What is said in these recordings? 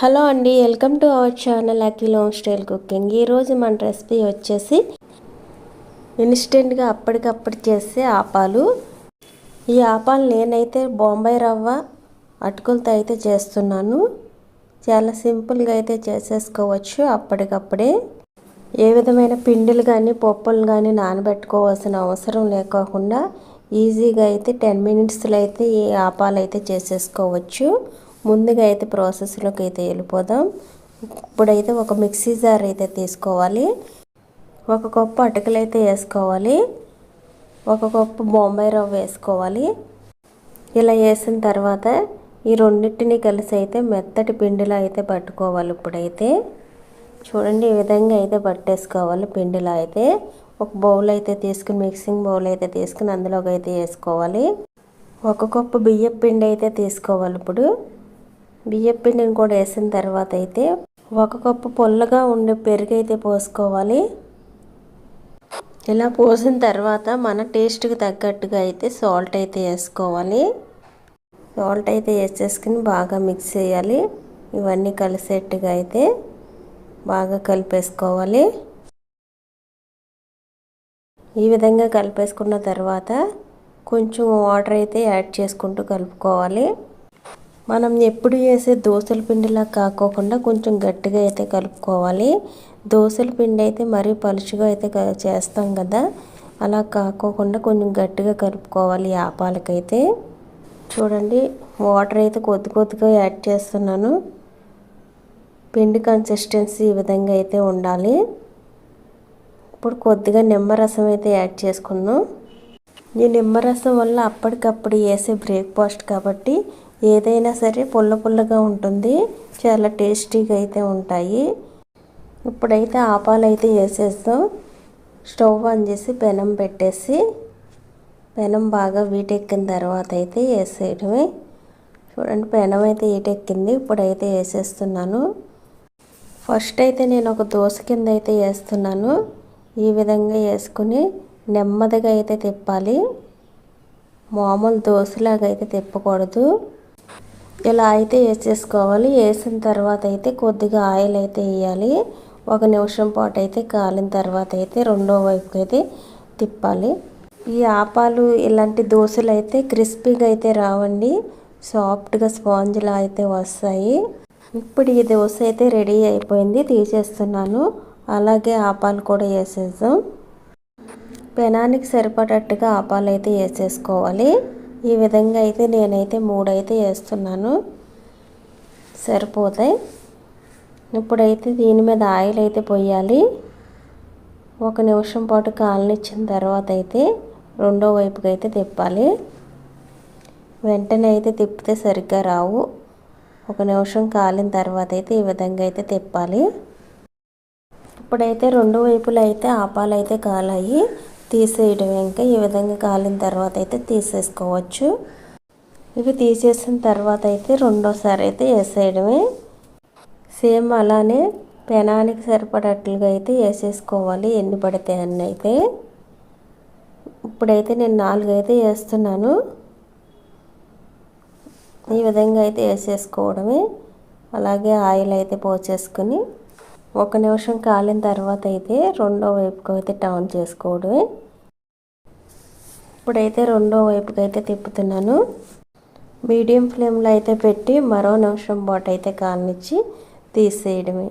Hello అండి welcome to our channel Akhil home style cooking. ఈరోజు మన రెసిపీ వచ్చేసి ఇన్స్టెంట్గా అప్పటికప్పుడు చేసే ఆపాలు. ఈ ఆపాలు నేనైతే బొంబాయి రవ్వ అటుకులతో అయితే చేస్తున్నాను. చాలా సింపుల్గా అయితే చేసేసుకోవచ్చు అప్పటికప్పుడే. ఏ విధమైన పిండిలు కానీ పప్పులు కానీ నానబెట్టుకోవాల్సిన అవసరం లేకోకుండా ఈజీగా అయితే టెన్ మినిట్స్లో అయితే ఈ ఆపాలు అయితే చేసేసుకోవచ్చు. ముందుగా అయితే ప్రాసెస్లోకి అయితే వెళ్ళిపోదాం. ఇప్పుడైతే ఒక మిక్సీ జార్ అయితే తీసుకోవాలి. ఒక కప్పు అటుకులు అయితే వేసుకోవాలి. ఒక కప్పు బొంబాయి రవ్వ వేసుకోవాలి. ఇలా వేసిన తర్వాత ఈ రెండింటిని కలిసి అయితే మెత్తటి పిండిలో అయితే పట్టుకోవాలి ఇప్పుడైతే. చూడండి ఈ విధంగా అయితే పట్టేసుకోవాలి పిండిలో అయితే. ఒక బౌల్ అయితే తీసుకుని మిక్సింగ్ బౌల్ అయితే తీసుకుని అందులోకి అయితే వేసుకోవాలి. ఒక కప్పు బియ్యం పిండి అయితే తీసుకోవాలి ఇప్పుడు. బియ్యం పిండిని కూడా వేసిన తర్వాత అయితే ఒక కప్పు పొల్లగా ఉండే పెరుగు అయితే పోసుకోవాలి. ఇలా పోసిన తర్వాత మన టేస్ట్కి తగ్గట్టుగా అయితే సాల్ట్ అయితే వేసుకోవాలి. సాల్ట్ అయితే వేసేసుకుని బాగా మిక్స్ చేయాలి. ఇవన్నీ కలిసేట్టుగా అయితే బాగా కలిపేసుకోవాలి. ఈ విధంగా కలిపేసుకున్న తర్వాత కొంచెం వాటర్ అయితే యాడ్ చేసుకుంటూ కలుపుకోవాలి. మనం ఎప్పుడు చేసే దోశల పిండిలా కాకోకుండా కొంచెం గట్టిగా అయితే కలుపుకోవాలి. దోశల పిండి అయితే మరీ పలుచుగా అయితే చేస్తాం కదా. అలా కాకోకుండా కొంచెం గట్టిగా కలుపుకోవాలి ఆపాలకైతే. చూడండి వాటర్ అయితే కొద్ది కొద్దిగా యాడ్ చేస్తున్నాను. పిండి కన్సిస్టెన్సీ ఈ విధంగా అయితే ఉండాలి. ఇప్పుడు కొద్దిగా నిమ్మరసం అయితే యాడ్ చేసుకుందాం. ఈ నిమ్మరసం వల్ల అప్పటికప్పుడు వేసే బ్రేక్ఫాస్ట్ కాబట్టి ఏదైనా సరే పుల్ల పుల్లగా ఉంటుంది. చాలా టేస్టీగా అయితే ఉంటాయి. ఇప్పుడైతే ఆపాలు అయితే వేసేస్తాం. స్టవ్ ఆన్ చేసి పెనం పెట్టేసి పెనం బాగా వీటెక్కిన తర్వాత అయితే వేసేయడమే. చూడండి పెనం అయితే ఈటెక్కింది ఇప్పుడైతే వేసేస్తున్నాను. ఫస్ట్ అయితే నేను ఒక దోశ కింద అయితే వేస్తున్నాను. ఈ విధంగా వేసుకుని నెమ్మదిగా అయితే తిప్పాలి. మామూలు దోశలాగా అయితే తిప్పకూడదు. ఇలా అయితే వేసేసుకోవాలి వేసిన తర్వాత అయితే కొద్దిగా ఆయిల్ అయితే వేయాలి. ఒక నిమిషం పాటు అయితే కాలిన తర్వాత అయితే రెండో వైపుకి అయితే తిప్పాలి. ఈ ఆపాలు ఇలాంటి దోశలు అయితే క్రిస్పీగా అయితే రావండి. సాఫ్ట్గా స్పాంజ్లా అయితే వస్తాయి. ఇప్పుడు ఈ దోశ అయితే రెడీ అయిపోయింది తీసేస్తున్నాను. అలాగే ఆపాలు కూడా వేసేద్దాం. పెనానికి సరిపడట్టుగా ఆపాలు అయితే వేసేసుకోవాలి. ఈ విధంగా అయితే నేనైతే మూడైతే వేస్తున్నాను. సరిపోతాయి. ఇప్పుడైతే దీని మీద ఆయిల్ అయితే పోయాలి. ఒక నిమిషం పాటు కాలనిచ్చిన తర్వాత అయితే రెండో వైపుకి అయితే తిప్పాలి. వెంటనే అయితే తిప్పితే సరిగ్గా రావు. ఒక నిమిషం కాలిన తర్వాత అయితే ఈ విధంగా అయితే తిప్పాలి. ఇప్పుడైతే రెండు వైపులు అయితే ఆపాలైతే కాలాయి. తీసేయడం ఇంకా ఈ విధంగా కాలిన తర్వాత అయితే తీసేసుకోవచ్చు. ఇవి తీసేసిన తర్వాత అయితే రెండోసారి అయితే వేసేయడమే. సేమ్ అలానే పెనానికి సరిపడట్లుగా అయితే వేసేసుకోవాలి. ఎన్ని పడితే అన్నీ అయితే. ఇప్పుడైతే నేను నాలుగు అయితే వేస్తున్నాను. ఈ విధంగా అయితే వేసేసుకోవడమే. అలాగే ఆయిల్ అయితే పోసేసుకుని ఒక నిమిషం కాలిన తర్వాత అయితే రెండో వైపుకి అయితే టర్న్ చేసుకోవడమే. ఇప్పుడైతే రెండో వైపుకి అయితే తిప్పుతున్నాను. మీడియం ఫ్లేమ్లో అయితే పెట్టి మరో నిమిషం పాటు అయితే కాలనిచ్చి తీసేయడమే.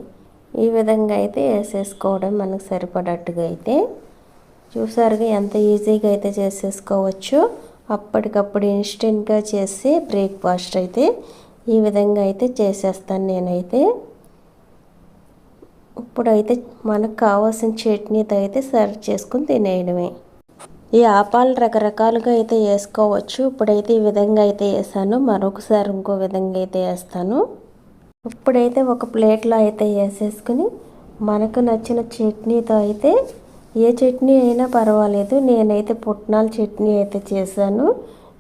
ఈ విధంగా అయితే వేసేసుకోవడం మనకు సరిపడట్టుగా అయితే. చూసారుగా ఎంత ఈజీగా అయితే చేసేసుకోవచ్చు. అప్పటికప్పుడు ఇన్స్టెంట్గా చేసి బ్రేక్ఫాస్ట్ అయితే ఈ విధంగా అయితే చేసేస్తాను నేనైతే. ఇప్పుడైతే మనకు కావాల్సిన చట్నీతో అయితే సర్వ్ చేసుకుని తినేయడమే. ఈ ఆపాలు రకరకాలుగా అయితే వేసుకోవచ్చు. ఇప్పుడైతే ఈ విధంగా అయితే వేసాను. మరొకసారి ఇంకో విధంగా అయితే వేస్తాను. ఇప్పుడైతే ఒక ప్లేట్లో అయితే వేసేసుకుని మనకు నచ్చిన చట్నీతో అయితే ఏ చట్నీ అయినా పర్వాలేదు. నేనైతే పుట్నాల చట్నీ అయితే చేశాను.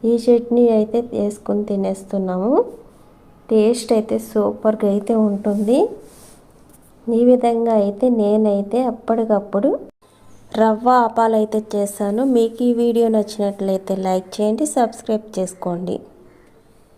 ఈ చట్నీ అయితే వేసుకుని తినేస్తున్నాము. టేస్ట్ అయితే సూపర్గా అయితే ఉంటుంది. ఈ విధంగా అయితే నేనైతే అప్పటికప్పుడు రవ్వ ఆపాలైతే చేశాను. మీకు ఈ వీడియో నచ్చినట్లయితే లైక్ చేయండి సబ్స్క్రైబ్ చేసుకోండి.